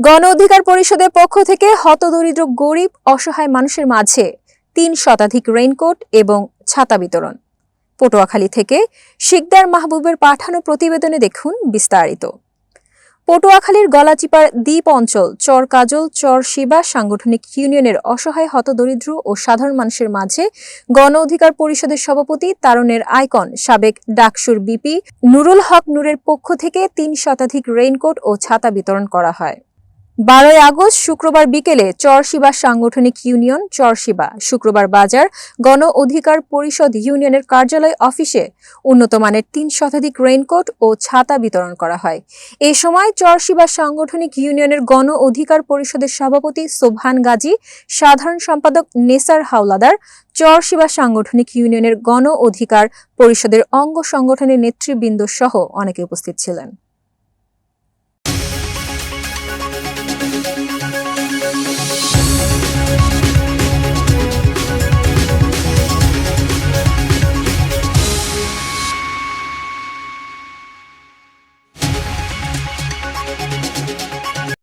গণ অধিকার পরিষদের পক্ষ থেকে হতদরিদ্র, গরিব, অসহায় মানুষের মাঝে তিন শতাধিক রেইনকোট এবং ছাতা বিতরণ। পটুয়াখালী থেকে শিকদার মাহবুবের পাঠানো প্রতিবেদনে দেখুন বিস্তারিত। পটুয়াখালীর গলাচিপার দ্বীপ অঞ্চল, চর কাজল, চর শিবা সাংগঠনিক ইউনিয়নের অসহায়, হতদরিদ্র ও সাধারণ মানুষের মাঝে গণ অধিকার পরিষদের সভাপতি তারুণের আইকন সাবেক ডাকসুর বিপি নুরুল হক নূরের পক্ষ থেকে তিন শতাধিক রেইনকোট ও ছাতা বিতরণ করা হয়। বারোই আগস্ট শুক্রবার বিকেলে চরশিবা সাংগঠনিক ইউনিয়ন চরশিবা শুক্রবার বাজার গণ অধিকার পরিষদ ইউনিয়নের কার্যালয় অফিসে উন্নত মানের তিন শতাধিক রেইনকোট ও ছাতা বিতরণ করা হয়। এ সময় চরশিবা সাংগঠনিক ইউনিয়নের গণ অধিকার পরিষদের সভাপতি সোবহান গাজী, সাধারণ সম্পাদক নেসার হাওলাদার, চরশিবা সাংগঠনিক ইউনিয়নের গণ অধিকার পরিষদের অঙ্গ সংগঠনের নেতৃবৃন্দ সহ অনেকে উপস্থিত ছিলেন।